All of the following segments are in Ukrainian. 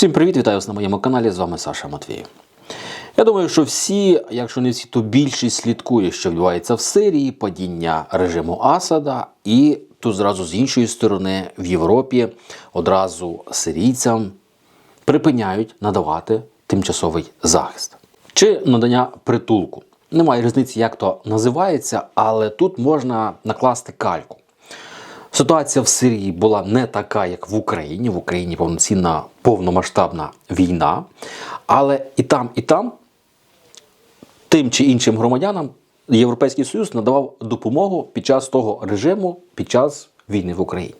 Всім привіт, вітаю вас на моєму каналі. З вами Саша Матвієв. Я думаю, що всі, якщо не всі, то більшість слідкує, що відбувається в Сирії, падіння режиму Асада, і тут зразу з іншої сторони в Європі одразу сирійцям припиняють надавати тимчасовий захист чи надання притулку. Немає різниці, як то називається, але тут можна накласти кальку. Ситуація в Сирії була не така, як в Україні. В Україні повноцінна повномасштабна війна. Але і там, і там тим чи іншим громадянам Європейський Союз надавав допомогу під час того режиму, під час війни в Україні.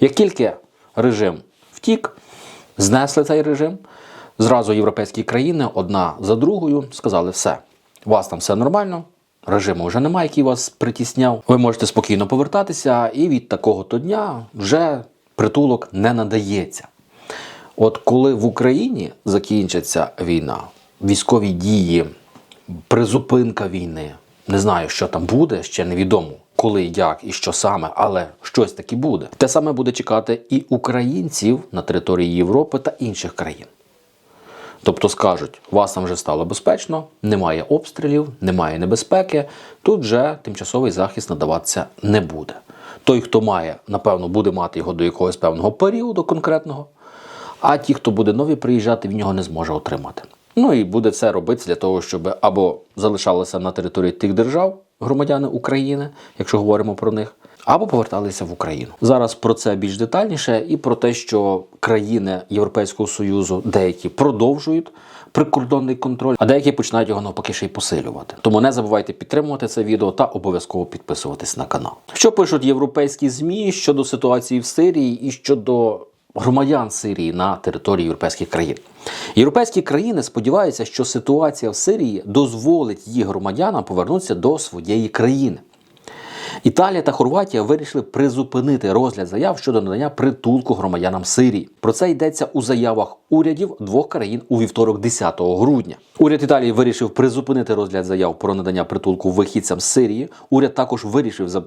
Як тільки режим втік, знесли цей режим, зразу європейські країни одна за другою сказали: все, у вас там все нормально. Режиму вже немає, який вас притісняв. Ви можете спокійно повертатися, і від такого то дня вже притулок не надається. От коли в Україні закінчиться війна, військові дії, призупинка війни, не знаю, що там буде, ще невідомо. Коли, як і що саме, але щось таки буде. Те саме буде чекати і українців на території Європи та інших країн. Тобто скажуть, вас там вже стало безпечно, немає обстрілів, немає небезпеки, тут вже тимчасовий захист надаватися не буде. Той, хто має, напевно, буде мати його до якогось певного періоду конкретного, а ті, хто буде нові приїжджати, він його не зможе отримати. Ну і буде це робити для того, щоб або залишалися на території тих держав громадяни України, якщо говоримо про них, або поверталися в Україну. Зараз про це більш детальніше і про те, що країни Європейського Союзу деякі продовжують прикордонний контроль, а деякі починають його навпаки ще й посилювати. Тому не забувайте підтримувати це відео та обов'язково підписуватись на канал. Що пишуть європейські змі щодо ситуації в Сирії і щодо громадян Сирії на території європейських країн. Європейські країни сподіваються, що ситуація в Сирії дозволить їх громадянам повернутися до своєї країни. Італія та Хорватія вирішили призупинити розгляд заяв щодо надання притулку громадянам Сирії. Про це йдеться у заявах урядів двох країн у вівторок, 10 грудня. Уряд Італії вирішив призупинити розгляд заяв про надання притулку вихідцям з Сирії. Уряд також вирішив е,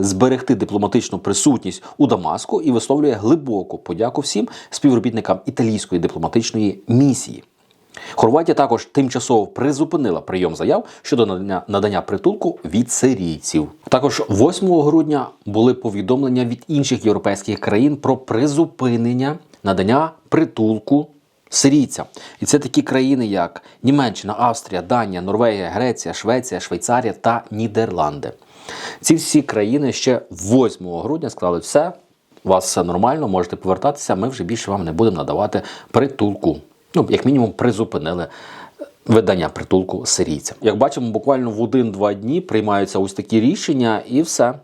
зберегти дипломатичну присутність у Дамаску і висловлює глибоку подяку всім співробітникам італійської дипломатичної місії. Хорватія також тимчасово призупинила прийом заяв щодо надання, надання притулку від сирійців. Також 8 грудня були повідомлення від інших європейських країн про призупинення надання притулку сирійцям. І це такі країни, як Німеччина, Австрія, Данія, Норвегія, Греція, Швеція, Швейцарія та Нідерланди. Ці всі країни ще 8 грудня сказали все. У вас все нормально, можете повертатися. Ми вже більше вам не будемо надавати притулку. Ну, як мінімум, призупинили видання притулку сирійцям. Як бачимо, буквально в один-два дні приймаються ось такі рішення, і все.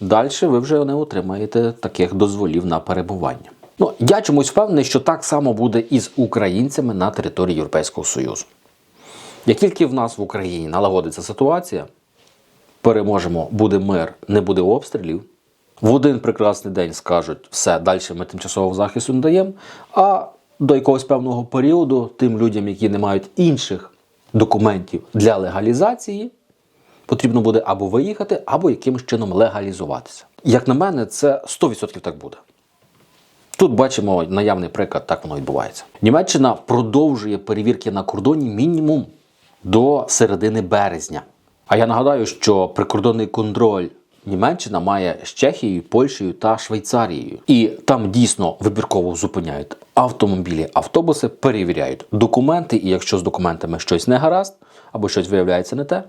Далі ви вже не отримаєте таких дозволів на перебування. Ну, я чомусь впевнений, що так само буде і з українцями на території Європейського Союзу. Як тільки в нас в Україні налагодиться ситуація, переможемо, буде мир, не буде обстрілів. В один прекрасний день скажуть, все, далі ми тимчасового захисту не даємо. А до якогось певного періоду тим людям, які не мають інших документів для легалізації, потрібно буде або виїхати, або якимось чином легалізуватися. Як на мене, це 100% так буде. Тут бачимо наявний приклад, так воно відбувається. Німеччина продовжує перевірки на кордоні мінімум до середини березня. А я нагадаю, що прикордонний контроль Німеччина має з Чехією, Польщею та Швейцарією. І там дійсно вибірково зупиняють автомобілі, автобуси, перевіряють документи, і якщо з документами щось не гаразд або щось виявляється не те,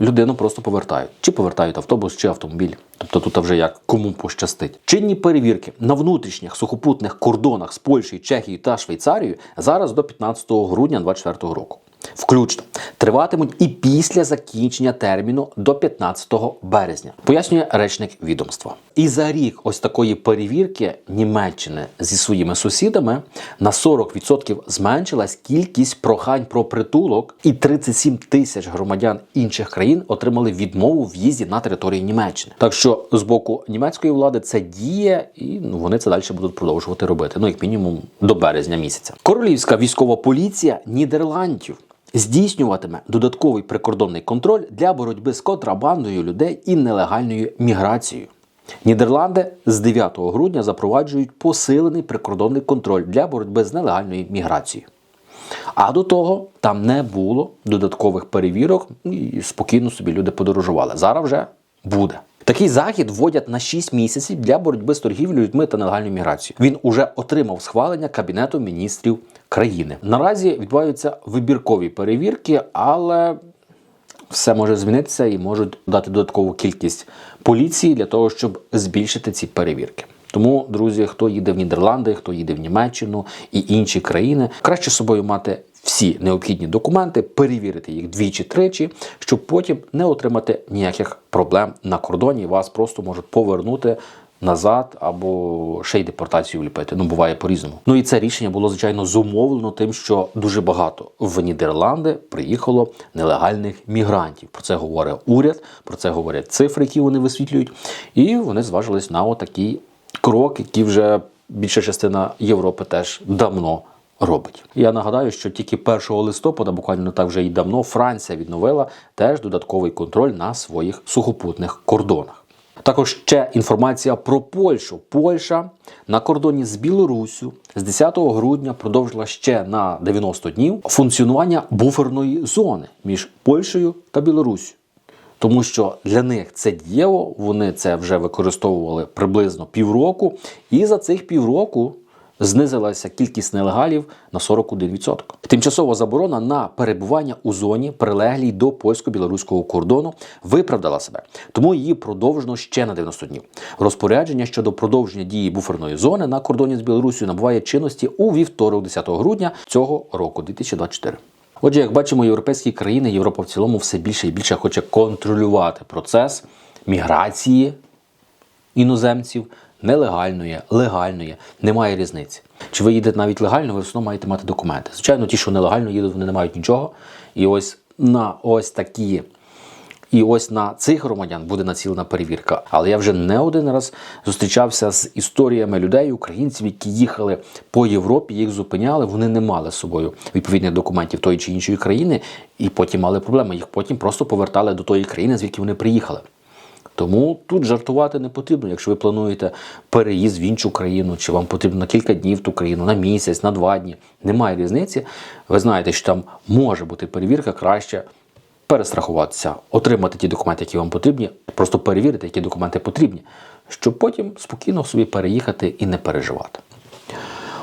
людину просто повертають. Чи повертають автобус, чи автомобіль. Тобто тут вже як кому пощастить. Чинні перевірки на внутрішніх сухопутних кордонах з Польщею, Чехією та Швейцарією зараз до 15 грудня 2024 року. Включно триватимуть і після закінчення терміну до 15 березня, пояснює речник відомства. І за рік ось такої перевірки Німеччини зі своїми сусідами на 40% зменшилась кількість прохань про притулок, і 37 тисяч громадян інших країн отримали відмову в'їзді на територію Німеччини. Так що з боку німецької влади це діє, і ну, вони це далі будуть продовжувати робити. Ну як мінімум до березня місяця. Королівська військова поліція Нідерландів здійснюватиме додатковий прикордонний контроль для боротьби з контрабандою людей і нелегальною міграцією. Нідерланди з 9 грудня запроваджують посилений прикордонний контроль для боротьби з нелегальною міграцією. А до того там не було додаткових перевірок, і спокійно собі люди подорожували. Зараз вже буде. Такий захід вводять на 6 місяців для боротьби з торгівлею людьми та нелегальною міграцією. Він уже отримав схвалення Кабінету міністрів країни. Наразі відбуваються вибіркові перевірки, але все може змінитися і можуть дати додаткову кількість поліції для того, щоб збільшити ці перевірки. Тому, друзі, хто їде в Нідерланди, хто їде в Німеччину і інші країни, краще з собою мати всі необхідні документи, перевірити їх двічі-тричі, щоб потім не отримати ніяких проблем на кордоні. Вас просто можуть повернути назад або ще й депортацію вліпити. Ну буває по-різному. Ну і це рішення було звичайно зумовлено тим, що дуже багато в Нідерланди приїхало нелегальних мігрантів. Про це говорить уряд, про це говорять цифри, які вони висвітлюють, і вони зважились на отакий крок, який вже більша частина Європи теж давно. Робить. Я нагадаю, що тільки 1 листопада, буквально так вже й давно, Франція відновила теж додатковий контроль на своїх сухопутних кордонах. Також ще інформація про Польщу. Польща на кордоні з Білоруссю з 10 грудня продовжила ще на 90 днів функціонування буферної зони між Польщею та Білоруссю. Тому що для них це дієво, вони це вже використовували приблизно півроку, і за цих півроку знизилася кількість нелегалів на 41%. Тимчасова заборона на перебування у зоні, прилеглій до польсько-білоруського кордону, виправдала себе, тому її продовжено ще на 90 днів. Розпорядження щодо продовження дії буферної зони на кордоні з Білорусію набуває чинності у вівторок, 10 грудня цього року, 2024. Отже, як бачимо, європейські країни, Європа в цілому все більше і більше хоче контролювати процес міграції іноземців, нелегальної, легальної, немає різниці. Чи ви їдете навіть легально, ви все одно маєте мати документи. Звичайно, ті, що нелегально їдуть, вони не мають нічого. І ось на ось такі. І ось на цих громадян буде націлена перевірка. Але я вже не один раз зустрічався з історіями людей, українців, які їхали по Європі, їх зупиняли. Вони не мали з собою відповідних документів тої чи іншої країни, і потім мали проблеми. Їх потім просто повертали до тої країни, звідки вони приїхали. Тому тут жартувати не потрібно, якщо ви плануєте переїзд в іншу країну, чи вам потрібно на кілька днів в ту країну, на місяць, на два дні. Немає різниці. Ви знаєте, що там може бути перевірка, краще перестрахуватися, отримати ті документи, які вам потрібні, просто перевірити, які документи потрібні, щоб потім спокійно собі переїхати і не переживати.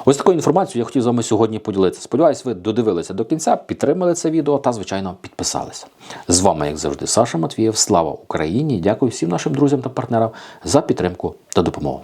Ось такою інформацією я хотів з вами сьогодні поділитися. Сподіваюсь, ви додивилися до кінця, підтримали це відео та, звичайно, підписалися. З вами, як завжди, Саша Матвієв. Слава Україні! Дякую всім нашим друзям та партнерам за підтримку та допомогу.